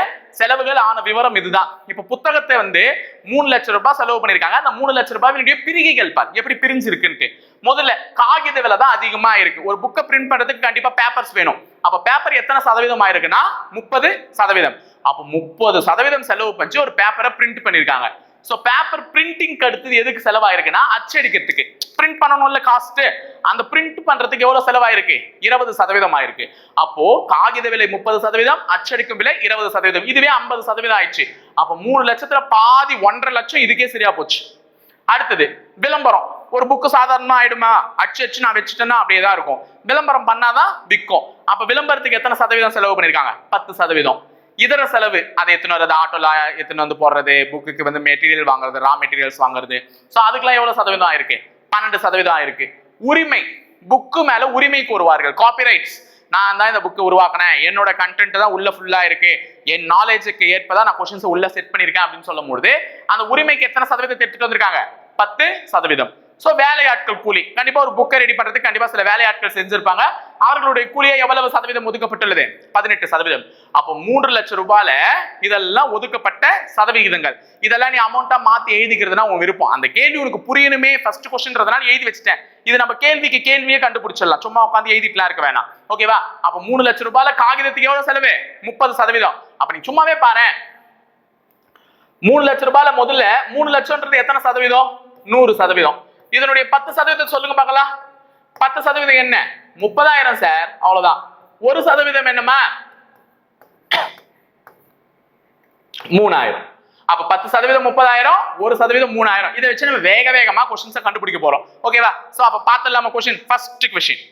செலவுகள் ஆன விவரம் இதுதான். இப்ப புத்தகத்தை வந்து மூணு லட்சம் ரூபாய் செலவு பண்ணிருக்காங்க. அந்த மூணு லட்சம் ரூபாயினுடைய பிரிகைகள் பார். எப்படி பிரிஞ்சு இருக்குன்ட்டு முதல்ல காகித விலை தான் அதிகமா இருக்கு. ஒரு புக்கை பிரிண்ட் பண்றதுக்கு கண்டிப்பா பேப்பர்ஸ் வேணும். அப்ப பேப்பர் எத்தனை சதவீதம் ஆயிருக்குன்னா முப்பது சதவீதம். அப்ப முப்பது சதவீதம் செலவு பண்ணி ஒரு பேப்பரை பிரிண்ட் பண்ணிருக்காங்க. சோ பேப்பர் பிரிண்டிங்க்கு அடுத்தது எதுக்கு செலவாயிருக்குன்னா அச்சடிக்கிறதுக்கு பிரிண்ட் பண்ணணும்ல காஸ்ட் அந்த பிரிண்ட் பண்றதுக்கு எவ்வளவு செலவாயிருக்கு? இருபது சதவீதம் ஆயிருக்கு. அப்போ காகித விலை முப்பது சதவீதம் அச்சடிக்கும் விலை இருபது சதவீதம். இதுவே ஐம்பது சதவீதம் ஆயிடுச்சு. அப்ப மூணு லட்சத்துல பாதி ஒன்றரை லட்சம் இதுக்கே சரியா போச்சு. அடுத்தது விளம்பரம். ஒரு புக்கு சாதாரணமா ஆயிடுமா? அச்சு அச்சு நான் வச்சுட்டேன்னா அப்படியே தான் இருக்கும். விளம்பரம் பண்ணாதான் விற்கும். அப்ப விளம்பரத்துக்கு எத்தனை சதவீதம் செலவு பண்ணிருக்காங்க? பத்து சதவீதம். இதர செலவு அதை எத்தனை வருது ஆட்டோல எத்தனை வந்து போடுறது புக்குக்கு வந்து மெட்டீரியல் வாங்குறது ரா மெட்டீரியல்ஸ் வாங்குறது. ஸோ அதுக்கெல்லாம் எவ்வளவு சதவீதம் ஆயிருக்கு? பன்னெண்டு சதவீதம் ஆயிருக்கு. உரிமை புக்கு மேல உரிமை கூறுவார்கள் காப்பிரைட்ஸ் நான் தான் இந்த புக்கு உருவாக்கினேன். என்னோட கண்டென்ட் தான் உள்ள ஃபுல்லா இருக்கு. என் நாலேஜுக்கு ஏற்பதான் நான் கொஸ்டின்ஸ் உள்ள செட் பண்ணியிருக்கேன் அப்படின்னு சொல்லும் அந்த உரிமைக்கு எத்தனை சதவீதத்தை எடுத்துட்டு வந்திருக்காங்க? பத்து சதவீதம். சோ வேலையாட்கள் கூலி. கண்டிப்பா ஒரு புக்கை ரெடி பண்றதுக்கு கண்டிப்பா சில வேலையாட்கள் செஞ்சிருப்பாங்க. அவர்களுடைய கூலியை எவ்வளவு சதவீதம் ஒதுக்கப்பட்டுள்ளது? பதினெட்டு சதவீதம். அப்போ மூன்று லட்சம் ரூபாயில இதெல்லாம் ஒதுக்கப்பட்ட சதவிகிதங்கள். இதெல்லாம் நீ அமௌண்ட்டா மாத்தி எழுதிக்கிறதுனா உன் விருப்பம். அந்த கேள்வி உனக்கு புரியணுமே. ஃபர்ஸ்ட் கொஸ்டின்றதுனால எழுதி வச்சுட்டேன். இது நம்ம கேள்விக்கு கேள்வியே கண்டுபிடிச்சிடலாம். சும்மா உட்காந்து எழுதிட்டுலாம் இருக்க வேணாம். ஓகேவா அப்ப மூணு லட்சம் ரூபாயில காகிதத்துக்கு எவ்வளவு செலவு? முப்பது சதவீதம். அப்ப நீ சும்மாவே பாரு. மூணு லட்சம் ரூபாயில முதல்ல மூணு லட்சம்ன்றது எத்தனை சதவீதம்? நூறு சதவீதம். இதனுடைய பத்து சதவீதம் சொல்லுங்க பார்க்கலாம். பத்து சதவீதம் என்ன? முப்பதாயிரம் சார் அவ்வளவுதான். ஒரு சதவீதம் என்னமா மூணாயிரம். அப்ப பத்து சதவீதம் முப்பதாயிரம் ஒரு சதவீதம் மூணாயிரம். இதை வச்சு நம்ம வேக வேகமா கொஸ்டின்ஸை கண்டுபிடிக்க போறோம். ஓகேவா சோ அப்ப பார்த்தலாம கொஸ்டின் ஃபர்ஸ்ட் கொஸ்டின்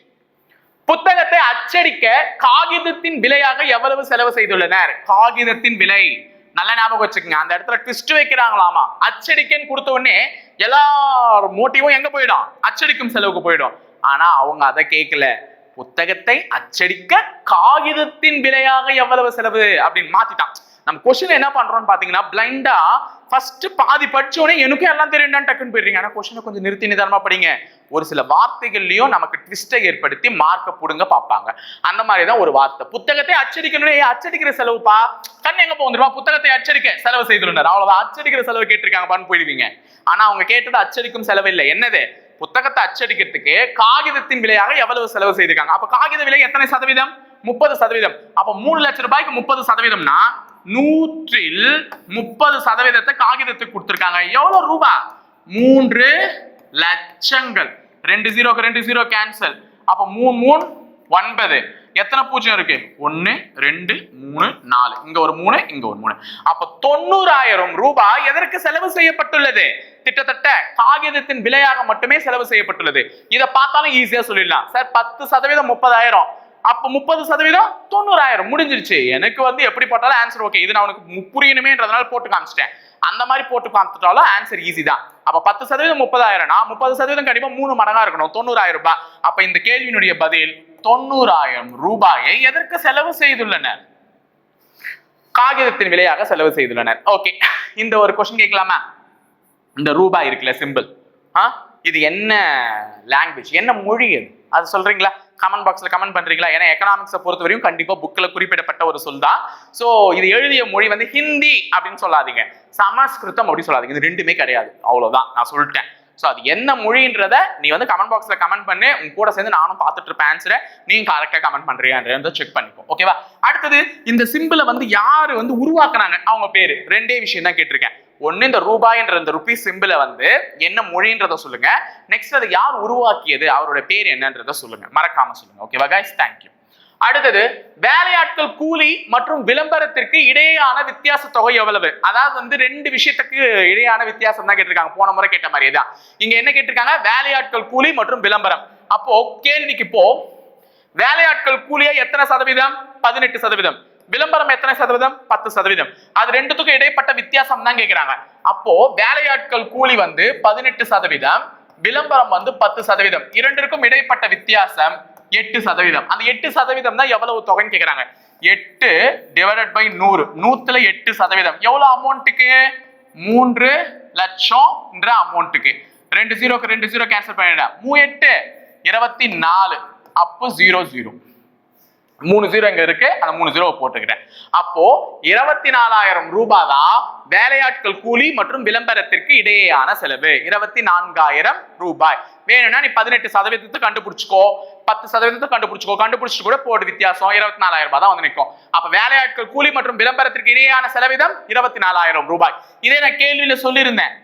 புத்தகத்தை அச்சடிக்க காகிதத்தின் விலையாக எவ்வளவு செலவு செய்துள்ளனர்? காகிதத்தின் விலை. நல்ல ஞாபகம் வச்சுக்கோங்க. அந்த இடத்துல ட்விஸ்ட் வைக்கிறாங்களாமா? அச்சடிக்கன்னு கொடுத்த உடனே எல்லா மோட்டிவும் எங்க போயிடும்? அச்சடிக்கும் செலவுக்கு போயிடும். ஆனா அவங்க அதை கேட்கல புத்தகத்தை அச்சடிக்க காகிதத்தின் விலையாக எவ்வளவு செலவு அப்படின்னு மாத்திட்டான். நம்ம கொஸ்டின் என்ன பண்றோம்னு பாத்தீங்கன்னா பிளைண்டா ஃபர்ஸ்ட் பாதி படிச்சோடனே எனக்கும் எல்லாம் தெரியும்டான்னு டக்குன்னு போயிடுறீங்க. ஆனா கொஸ்டினை கொஞ்சம் நிறுத்தி நிதானமா படிங்க. ஒரு சில வார்த்தைகள்லயும் நமக்கு ட்விஸ்டை ஏற்படுத்தி மார்க்க புடுங்க பார்ப்பாங்க. அந்த மாதிரி தான் ஒரு வார்த்தை. புத்தகத்தை அச்சடிக்கணும் அச்சடிக்கிற செலவுப்பா. கண் எங்க போந்துருவா புத்தகத்தை அச்சடிக்க. செலவு செய்துள்ளனர் அவ்வளவுதான். அச்சடிக்கிற செலவு கேட்டிருக்காங்கப்பான்னு போயிடுவீங்க. ஆனா அவங்க கேட்டது அச்சடிக்கும் செலவு இல்லை. என்னது? புத்தகத்தை அச்சடிக்கிறதுக்கு காகிதத்தின் விலையாக எவ்வளவு செலவு செய்திருக்காங்க? அப்ப காகித விலை எத்தனை சதவீதம்? முப்பது சதவீதம். அப்ப மூணு லட்சம் ரூபாய்க்கு முப்பது சதவீதம்னா நூற்றில் முப்பது சதவீதத்தை காகிதத்துக்கு கொடுத்துருக்காங்க. எவ்வளவு ரூபா? மூன்று லட்சங்கள். ரெண்டு ஜீரோக்கு ரெண்டு ஜீரோ கேன்சல் அப்ப மூணு மூணு ஒன்பது. எத்தனை பூஜ்ஜியம் இருக்கு? ஒன்னு ரெண்டு மூணு நாலு. இங்க ஒரு மூணு இங்க ஒரு மூணு. அப்ப தொண்ணூறாயிரம் ரூபாய் எதற்கு செலவு செய்யப்பட்டுள்ளது? கிட்டத்தட்ட காகிதத்தின் விலையாக மட்டுமே செலவு செய்யப்பட்டுள்ளது. இதை பார்த்தாலும் ஈஸியா சொல்லிடலாம். சார் பத்து சதவீதம் முப்பதாயிரம். அப்ப முப்பது சதவீதம் தொண்ணூறாயிரம். முடிஞ்சிருச்சு. எனக்கு வந்து எப்படி போட்டாலும் ஆன்சர் ஓகே இது நான் உனக்கு புரியணுமேன்றதுனால போட்டு காமிச்சிட்டேன். அந்த மாதிரி போட்டு காமிச்சிட்டாலும் ஆன்சர் ஈஸி தான். அப்ப பத்து சதவீதம் முப்பதாயிரம்னா முப்பது சதவீதம் கண்டிப்பா மூணு மடங்கா இருக்கணும். தொண்ணூறாயிரம் ரூபாய். அப்ப இந்த கேள்வியினுடைய பதில் தொண்ணூறாயிரம் ரூபாயை எதற்கு செலவு செய்துள்ளனர்? காகிதத்தின் விலையாக செலவு செய்துள்ளனர். ஓகே இந்த ஒரு கொஸ்டின் கேட்கலாமா? இந்த ரூபாய் இருக்குல்ல சிம்பிள் ஆ? இது என்ன லாங்குவேஜ் என்ன மொழி அது அது சொல்றீங்களா? கமெண்ட் பாக்ஸ்ல கமெண்ட் பண்றீங்களா? ஏன்னா எக்கனாமிக்ஸை பொறுத்த வரையும் கண்டிப்பா புக்கில் குறிப்பிடப்பட்ட ஒரு சொல் தான். ஸோ இது எழுதிய மொழி வந்து ஹிந்தி அப்படின்னு சொல்லாதீங்க. சமஸ்கிருதம் அப்படின்னு சொல்லாதீங்க. இது ரெண்டுமே கிடையாது. அவ்வளோதான் நான் சொல்லிட்டேன். ஸோ அது என்ன மொழின்றத நீ வந்து கமெண்ட் பாக்ஸில் கமெண்ட் பண்ணு. உங்க கூட சேர்ந்து நானும் பார்த்துட்டு இருப்பேன். ஆன்சரை நீங்க கரெக்டாக கமெண்ட் பண்ணுறியான்றத செக் பண்ணிப்போம் ஓகேவா அடுத்தது இந்த சிம்பிளை வந்து யார் வந்து உருவாக்குனாங்க? அவங்க பேர். ரெண்டே விஷயம் தான் கேட்டிருக்கேன். ஒன்று இந்த ரூபாய்ன்ற இந்த ருபி சிம்பிளை வந்து என்ன மொழின்றத சொல்லுங்க. நெக்ஸ்ட் அதை யார் உருவாக்கியது? அவரோட பேர் என்னன்றத சொல்லுங்க. மறக்காம சொல்லுங்க. ஓகேவா கைஸ் தேங்க்யூ அடுத்தது வேலையாட்கள் கூலி மற்றும் விளம்பரத்திற்கு இடையேயான வித்தியாச தொகை எவ்வளவு? அதாவது வந்து ரெண்டு விஷயத்துக்கு இடையான வித்தியாசம் தான் கேட்டிருக்காங்க. போன முறை கேட்ட மாதிரியே தான். இங்க என்ன கேட்டிருக்காங்க? வேலையாட்கள் கூலி மற்றும் விளம்பரம். அப்போ கேள்விக்கு இப்போ வேலையாட்கள் கூலியா எத்தனை சதவீதம்? பதினெட்டு சதவீதம். விளம்பரம் எத்தனை சதவீதம்? பத்து சதவீதம். அது ரெண்டுத்துக்கும் இடைப்பட்ட வித்தியாசம் தான் கேட்கிறாங்க அப்போ வேலையாட்கள் கூலி வந்து பதினெட்டு சதவீதம் விளம்பரம் வந்து பத்து சதவீதம். இரண்டிற்கும் இடைப்பட்ட வித்தியாசம் எட்டு சதவீதம். அந்த எட்டு சதவீதம் தான் எவ்வளவு தொகைன்னு கேக்குறாங்க. எட்டு டிவைடட் பை நூறு. நூத்துல எட்டு சதவீதம். எவ்வளவு அமௌண்ட்டுக்கு மூன்று லட்சம்ன்ற அமௌண்ட்டுக்கு ரெண்டு ஜீரோக்கு ரெண்டு ஜீரோ கேன்சல் பண்ணிடுறேன் மூ எட்டு இருபத்தி நாலு அப்போ ஜீரோ ஜீரோ மூணு ஜீரோ இங்க இருக்கு? அந்த மூணு ஜீரோ போட்டுக்கிட்டேன். அப்போ இருபத்தி நாலாயிரம் ரூபாய் தான் வேலையாட்கள் கூலி மற்றும் விளம்பரத்திற்கு இடையேயான செலவு. இருபத்தி நான்காயிரம் ரூபாய். வேணும்னா நீ பதினெட்டு சதவீதத்தை கண்டுபிடிச்சிக்கோ. பத்து சதவீதத்தை கண்டுபிடிச்சிக்கோ. கண்டுபிடிச்சிட்டு கூட போடு வித்தியாசம். இருபத்தி நாலாயிரம் ரூபாய் தான் வந்து நிற்கும் அப்ப வேலையாட்கள் கூலி மற்றும் விளம்பரத்திற்கு இடையேயான செலவிதம் இருபத்தி நாலாயிரம் ரூபாய். இதே நான் கேள்வியில சொல்லியிருந்தேன்.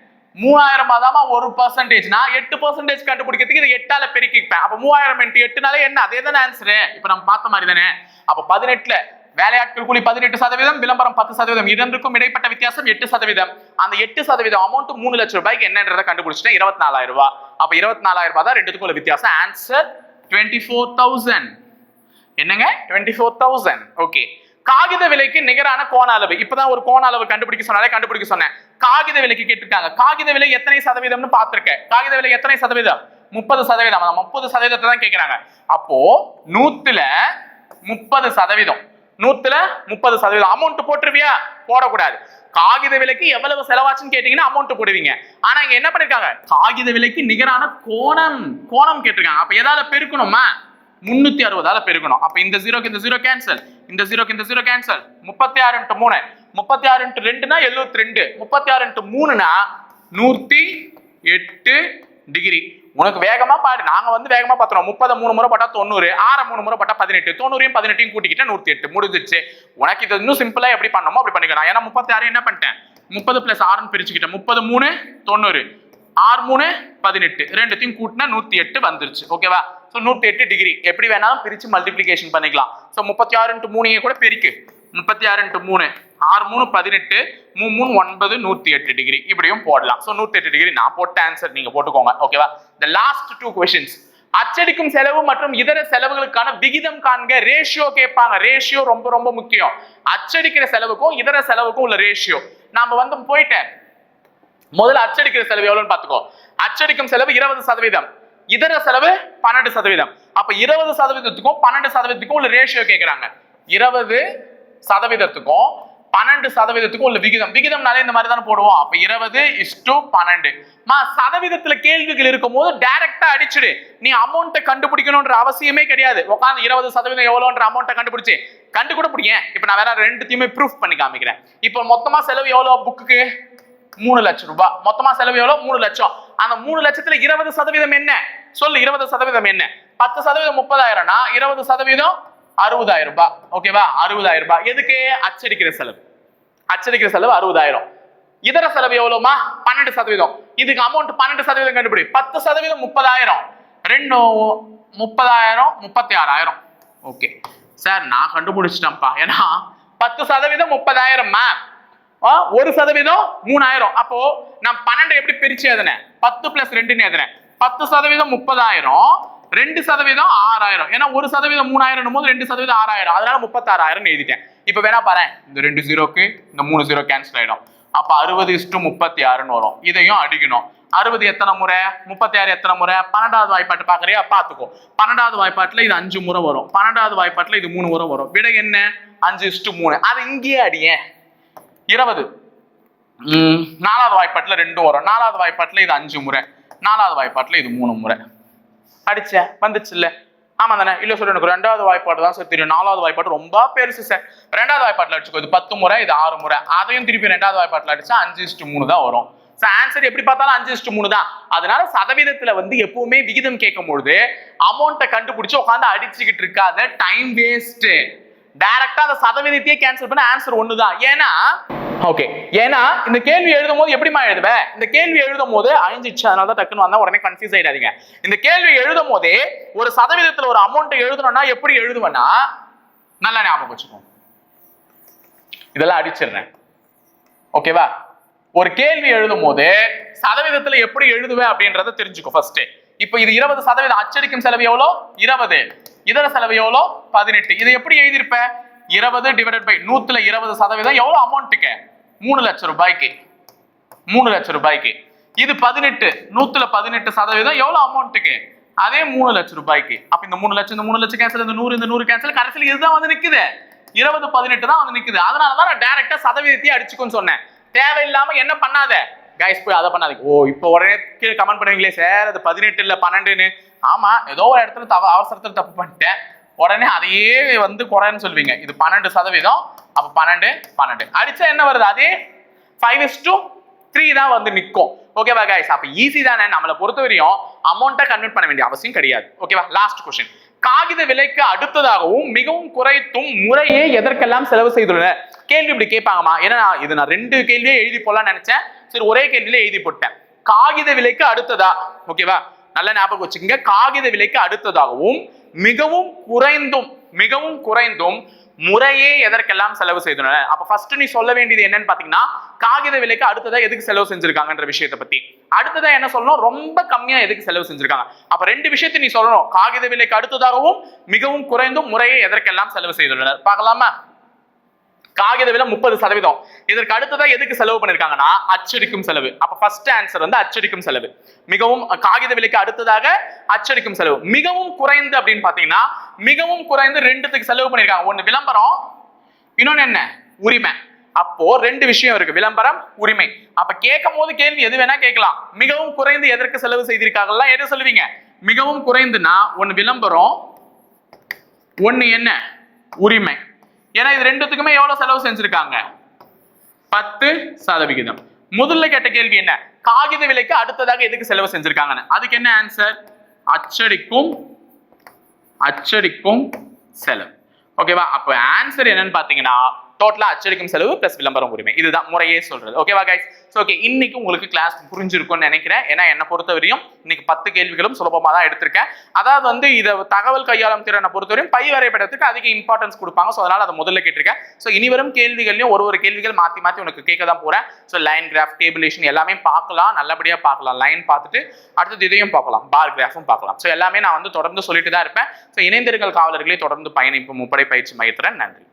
மூவாயிரம் தாமா ஒரு பர்சன்டேஜ்னா எட்டு பர்சன்டேஜ் கண்டுபிடிக்கிறதுக்கு இதை எட்டால பெருக்கிப்பேன். அப்ப மூவாயிரம் இன்ட்டு எட்டுனாலே என்ன? அதே தானே ஆன்சரு இப்ப நம்ம பார்த்த மாதிரி தானே? அப்ப பதினெட்டுல வேலையாட்கள் கூலி பதினெட்டு சதவீதம் விளம்பரம் பத்து சதவீதம். இரண்டுக்கும் இடைப்பட்ட வித்தியாசம் எட்டு சதவீதம். அந்த எட்டு சதவீதம் அமௌண்ட் மூணு லட்சம் ரூபாய்க்கு என்னன்றதை கண்டுபிடிச்சிட்டேன். இருபத்தி நாலாயிரம் ரூபாய் அப்ப இருபத்தி நாலாயிரம் ரூபாய் தான் ரெண்டுத்துக்கும் உள்ள வித்தியாசம். ஆன்சர் டுவெண்ட்டி ஃபோர் தௌசண்ட் என்னங்க? டுவெண்ட்டி ஃபோர் தௌசண்ட் ஓகே காகித விலைக்கு நிகரான கோண அளவு. இப்பதான் ஒரு கோண அளவு கண்டுபிடிக்க சொன்னாலே கண்டுபிடிக்க சொன்னேன். காகித விலைக்கு கேட்டிருக்காங்க. காகித விலை எத்தனை சதவீதம்னு பார்த்திருக்கேன். காகித விலை எத்தனை சதவீதம்? முப்பது சதவீதம். முப்பது சதவீதத்தை தான் கேட்கிறாங்க அப்போ நூத்துல முப்பது சதவீதம். நூத்துல முப்பது சதவீதம். அமௌண்ட் போட்டுருவியா? போடக்கூடாது. காகித விலைக்கு எவ்வளவு செலவாச்சுன்னு கேட்டீங்கன்னா அமௌண்ட் போடுவீங்க. ஆனா இங்க என்ன பண்ணிருக்காங்க? காகித விலைக்கு நிகரான கோணம் கோணம் கேட்டிருக்காங்க. அப்ப எதாவது பெருக்கணுமா? முன்னூத்தி அறுபதால பெருகணும் அப்ப இந்த ஜீரோக்கு இந்த ஜீரோ கேன்சல் இந்த ஜீரோக்கு இந்த ஜீரோ கேன்சல் முப்பத்தி ஆறு இன்ட்டு மூணு. முப்பத்தி ஆறு இன்ட்டு ரெண்டுனா எழுபத்தி ரெண்டு. முப்பத்தி ஆறு இன்ட்டு மூணுனா நூத்தி எட்டு டிகிரி. உனக்கு வேகமா பாரு. நாங்க வந்து வேகமா பார்த்துறோம் முப்பது மூணு முறை பட்டா தொண்ணூறு. ஆறு மூணு முறை பட்டா பதினெட்டு. தொண்ணூறையும் பதினெட்டையும் கூட்டிக்கிட்டே நூத்தி எட்டு. முடிஞ்சிச்சு. உனக்கு இது இன்னும் சிம்பிளா எப்படி பண்ணணுமோ அப்படி பண்ணிக்கலாம். ஏன்னா முப்பத்தி ஆறு என்ன பண்ணிட்டேன்? முப்பது பிளஸ் ஆறுன்னு பிரிச்சுக்கிட்டேன். முப்பது மூணு தொண்ணூறு. ஆறு மூணு பதினெட்டு. ரெண்டுத்தையும் கூட்டினா நூத்தி எட்டு வந்துருச்சு. ஓகேவா? ஸோ நூற்றி எட்டு டிகிரி எப்படி வேணாலும் பிரித்து மல்டிப்ளிகேஷன் பண்ணிக்கலாம். ஸோ முப்பத்தி ஆறு இன்ட்டு மூணையே கூட பெருக்கு. முப்பத்தி ஆறு இன்ட்டு மூணு. ஆறு மூணு பதினெட்டு. மூணு மூணு ஒன்பது நூற்றி எட்டு டிகிரி இப்படியும் போடலாம். ஸோ நூற்றி எட்டு டிகிரி நான் போட்ட ஆன்சர் நீங்கள் போட்டுக்கோங்க. ஓகேவா த லாஸ்ட் டூ கொஷின்ஸ் அச்சடிக்கும் செலவு மற்றும் இதர செலவுகளுக்கான விகிதம் காண்க ரேஷியோ கேட்பாங்க. ரேஷியோ ரொம்ப ரொம்ப முக்கியம். அச்சடிக்கிற செலவுக்கும் இதர செலவுக்கும் உள்ள ரேஷியோ நாம வந்து போயிட்டேன். முதல்ல அச்சடிக்கிற செலவு எவ்வளவுன்னு பாத்துக்கோ அச்சடிக்கும் செலவு இருபது சதவீதம். இதர செலவு பன்னெண்டு சதவீதம். அப்ப இருபது சதவீதத்துக்கும் பன்னெண்டு சதவீதத்துக்கும் உள்ள ரேஷியோ கேட்கிறாங்க இருபது சதவீதத்துக்கும் பன்னெண்டு சதவீதத்துக்கும் உள்ள விகிதம். விகிதம்னாலே இந்த மாதிரி தானே போடுவோம். அப்ப இருபது இஸ் டு பன்னெண்டு. மா சதவீதத்துல கேள்விகள் இருக்கும் போது டைரக்டா அடிச்சிடு. நீ அமௌண்ட்டை கண்டுபிடிக்கணும்ன்ற அவசியமே கிடையாது. உட்காந்து இருபது சதவீதம் எவ்வளோன்ற அமௌண்ட்டை கண்டுபிடிச்சு. கண்டு கூட பிடிங்க இப்ப நான் வேற ரெண்டுத்தையுமே ப்ரூஃப் பண்ணி காமிக்கிறேன். இப்போ மொத்தமா செலவு எவ்வளவு புக்கு மூணு லட்சம் ரூபாய். மொத்தமா செலவு எவ்வளவு? மூணு லட்சம். அந்த மூணு லட்சத்துல இருபது சதவீதம் என்ன? சொல்லு இருபது சதவீதம் என்ன? பத்து சதவீதம் முப்பதாயிரம்னா இருபது சதவீதம் அறுபதாயிரம் ரூபாய். ஓகேவா அறுபதாயிரம் ரூபாய். எதுக்கு? அச்சடிக்கிற செலவு. அச்சடிக்கிற செலவு அறுபதாயிரம். இதர செலவு எவ்வளவுமா? பன்னெண்டு சதவீதம். இதுக்கு அமௌண்ட் பன்னெண்டு சதவீதம் கண்டுபிடி. பத்து சதவீதம் முப்பதாயிரம். ரெண்டு முப்பதாயிரம் முப்பத்தி ஆறாயிரம் ஓகே சார் நான் கண்டுபிடிச்சிட்டேன்ப்பா. ஏன்னா பத்து சதவீதம் முப்பதாயிரம் மேம் ஒரு சதவீதம் மூணாயிரம். அப்போ நான் பன்னெண்டு எப்படி பிரிச்சு எழுதினேன்? பத்து பிளஸ் ரெண்டுன்னு எழுதினேன். பத்து சதவீதம் முப்பதாயிரம் ரெண்டு சதவீதம் ஆறாயிரம். ஏன்னா ஒரு சதவீதம் மூணாயிரம் போது ரெண்டு சதவீதம் ஆறாயிரம். அதனால முப்பத்தாறாயிரம் எழுதிட்டேன். இப்போ வேணா பாரு இந்த ரெண்டு ஜீரோக்கு இந்த மூணு ஜீரோ கேன்சல் ஆயிடும். அப்ப அறுபது இஸ்டு முப்பத்தி ஆறுன்னு வரும். இதையும் அடிக்கணும். அறுபது எத்தனை முறை? முப்பத்தி ஆறு எத்தனை முறை? பன்னெண்டாவது வாய்ப்பாட்டு பாக்குறியா பாத்துக்கோ பன்னெண்டாவது வாய்ப்பாட்டுல இது அஞ்சு முறை வரும். பன்னெண்டாவது வாய்ப்பாட்டுல இது மூணு முறை வரும். விட என்ன? அஞ்சு இஸ்டு மூணு. அது இங்கேயே அடியேன். இருபது. நாலாவது வாய்ப்பாட்டுல ரெண்டும் வரும் நாலாவது வாய்ப்பாட்டுல இது அஞ்சு முறை. நாலாவது வாய்ப்பாட்டுல இது மூணு முறை. அடிச்ச? வந்துச்சு இல்ல ஆமா தானே. இல்ல சொல்லு எனக்கு ரெண்டாவது வாய்ப்பாடு தான் சார் தெரியும். நாலாவது வாய்ப்பாடு ரொம்ப பெருசு சார். ரெண்டாவது வாய்ப்பாட்டுல அடிச்சுக்கோ. இது பத்து முறை இது ஆறு முறை. அதையும் திருப்பி ரெண்டாவது வாய்ப்பாட்டுல அடிச்சா அஞ்சு இஸ்டு மூணு தான் வரும். ஆன்சர் எப்படி பார்த்தாலும் அஞ்சு இஸ்டு மூணு தான். அதனால சதவீதத்துல வந்து எப்பவுமே விகிதம் கேட்கும் பொழுது அமௌண்ட்டை கண்டுபிடிச்சு உட்காந்து அடிச்சுக்கிட்டு இருக்காத டைம் வேஸ்ட் டைரக்டா அந்த சதவீதத்தையே கேன்சல் பண்ண ஆன்சர் ஒண்ணுதான். ஏன்னா ஓகே ஏன்னா இந்த கேள்வி எழுதும் போது எப்படிமா எழுதுவேன் இந்த கேள்வி எழுதும் போது அழிஞ்சிச்சு அதனால தான் டக்குன்னு வந்தா உடனே கன்ஃபியூஸ் ஆயிடாதீங்க. இந்த கேள்வி எழுதும் போதே ஒரு சதவீதத்துல ஒரு அமௌண்ட் எழுதணும்னா எப்படி எழுதுவேன்னா நல்லா ஞாபகம் வச்சுக்கோ. இதெல்லாம் அடிச்சிடுறேன். ஓகேவா ஒரு கேள்வி எழுதும் போது சதவீதத்துல எப்படி எழுதுவேன் அப்படின்றத தெரிஞ்சுக்கோ ஃபர்ஸ்ட் இப்போ இது இருபது சதவீதம் அச்சடிக்கும் செலவு எவ்வளோ? இருபது. இதர செலவு எவ்வளோ? பதினெட்டு. இதை எப்படி எழுதியிருப்ப? இருபது டிவைடட் பை நூத்துல இருபது சதவீதம் எவ்வளோ அமௌண்ட்டுக்கு மூணு லட்சம் ரூபாய்க்கு. மூணு லட்சம் ரூபாய்க்கு. இது பதினெட்டு. நூத்துல பதினெட்டு சதவீதம் எவ்வளவு அமௌண்ட்டுக்கு அதே மூணு லட்சம் ரூபாய்க்கு. அப்ப இந்த மூணு லட்சம் இந்த மூணு லட்சம் கேன்சல் இந்த நூறு இந்த நூறு கேன்சல் கடைசியில் இதுதான் வந்து நிக்குது. இருபது பதினெட்டு தான் வந்து நிக்குது. அதனாலதான் நான் டைரக்டா சதவீதத்தையும் அடிச்சுக்கோன்னு சொன்னேன். தேவையில்லாம என்ன பண்ணாத? கைஸ் போய் அதை பண்ணாதீங்க. ஓ இப்போ உடனே கீழே கமெண்ட் பண்ணுவீங்களே சார் அது பதினெட்டு இல்லை பன்னெண்டுன்னு. ஆமாம் ஏதோ ஒரு இடத்துல தவ அவசரத்தில் தப்பு பண்ணிட்டேன். உடனே அதையே வந்து குறைன்னு சொல்லுவீங்க. இது பன்னெண்டு சதவீதம் அப்போ பன்னெண்டு பன்னெண்டு. அடித்தா என்ன வருது? அதே ஃபைவ் இஸ் டூ த்ரீ தான் வந்து நிற்கும் ஓகேவா கைஸ் அப்போ ஈஸி தானே? நம்மளை பொறுத்தவரையும் அமௌண்ட்டை கன்வெர்ட் பண்ண வேண்டிய அவசியம் கிடையாது. ஓகேவா லாஸ்ட் கொஸ்டின் காகித விலைக்கு அடுத்ததாகவும் மிகவும் குறைத்தும் முறையே எதற்கெல்லாம் செலவு செய்துள்ளன? கேள்வி இப்படி கேட்பாங்கம்மா. ஏன்னா இது நான் ரெண்டு கேள்வியே எழுதி போடலாம்னு நினைச்சேன். சரி ஒரே கேள்வியில எழுதி போட்டேன். காகித விலைக்கு அடுத்ததா? ஓகேவா நல்ல ஞாபகம் வச்சுக்கோங்க. காகித விலைக்கு அடுத்ததாகவும் மிகவும் குறைந்தும் மிகவும் குறைந்தும் முறையே எதற்கெல்லாம் செலவு செய்தனர் அப்ப ஃபர்ஸ்ட் நீ சொல்ல வேண்டியது என்னன்னு பாத்தீங்கன்னா காகித விலைக்கு அடுத்ததா எதுக்கு செலவு செஞ்சிருக்காங்கன்ற விஷயத்தை பத்தி. அடுத்ததா என்ன சொல்லணும்? ரொம்ப கம்மியா எதுக்கு செலவு செஞ்சிருக்காங்க? அப்ப ரெண்டு விஷயத்தை நீ சொல்லணும். காகித விலைக்கு அடுத்ததாகவும் மிகவும் குறைந்தும் முறையே எதற்கெல்லாம் செலவு செய்துள்ளனர் பார்க்கலாமா? காகித விலை முப்பது சதவீதம். இதற்கு அடுத்ததான் எதுக்கு செலவு பண்ணிருக்காங்கன்னா அச்சடிக்கும் செலவு. அப்ப ஃபர்ஸ்ட் ஆன்சர் வந்து அச்சடிக்கும் செலவு. மிகவும் காகித விலைக்கு அடுத்ததாக அச்சடிக்கும் செலவு. மிகவும் குறைந்து அப்படின்னு பாத்தீங்கன்னா மிகவும் குறைந்து ரெண்டுத்துக்கு செலவு பண்ணிருக்காங்க. ஒண்ணு விளம்பரம் இன்னொன்னு என்ன? உரிமை. அப்போ ரெண்டு விஷயம் இருக்கு. விளம்பரம் உரிமை. அப்ப கேட்கும் போது கேள்வி எது வேணா கேட்கலாம். மிகவும் குறைந்து எதற்கு செலவு செய்திருக்காங்கலாம் எது சொல்லுவீங்க? மிகவும் குறைந்துன்னா ஒன்னு விளம்பரம் ஒன்னு என்ன? உரிமை. ஏன்னா இது ரெண்டுத்துக்குமே எவ்வளவு செலவு செஞ்சிருக்காங்க? பத்து சதவிகிதம். முதல்ல கேட்ட கேள்வி என்ன? காகித விலைக்கு அடுத்ததாக எதுக்கு செலவு செஞ்சிருக்காங்கன்னு? அதுக்கு என்ன ஆன்சர் அச்சடிக்கும் அச்சடிக்கும் செலவு. ஓகேவா அப்போ ஆன்சர் என்னன்னு பாத்தீங்கன்னா டோட்டலா அச்சடிக்கும் செலவு பிளஸ் விளம்பரம் உரிமை. இதுதான் முறையே சொல்றது. ஓகேவா கைஸ் ஸோ ஓகே இன்னைக்கு உங்களுக்கு கிளாஸ் புரிஞ்சிருக்கும்னு நினைக்கிறேன். ஏன்னா என்னை பொறுத்தவரையும் இன்னைக்கு பத்து கேள்விகளும் சுலபமாக தான் எடுத்திருக்கேன். அதாவது வந்து இதை தகவல் கையாளும் திறனை பொறுத்தவரையும் பை வரைபடத்துக்கு அதிக இம்பார்ட்டன்ஸ் கொடுப்பாங்க. ஸோ அதனால அதை முதல்ல கேட்டிருக்கேன். ஸோ இனி வரும் கேள்விகள்லையும் ஒரு ஒரு கேள்விகள் மாற்றி மாற்றி உனக்கு கேட்க தான் போறேன். ஸோ லைன் கிராஃப் டேபிளேஷன் எல்லாமே பார்க்கலாம். நல்லபடியாக பார்க்கலாம். லைன் பார்த்துட்டு அடுத்தது இதையும் பார்க்கலாம். பார் கிராஃபும் பார்க்கலாம். ஸோ எல்லாமே நான் வந்து தொடர்ந்து சொல்லிட்டு தான் இருப்பேன். ஸோ இணைந்திருங்கள் காவலர்களே. தொடர்ந்து பயணிப்பு முப்படை பயிற்சி மையத்துடன் நன்றி.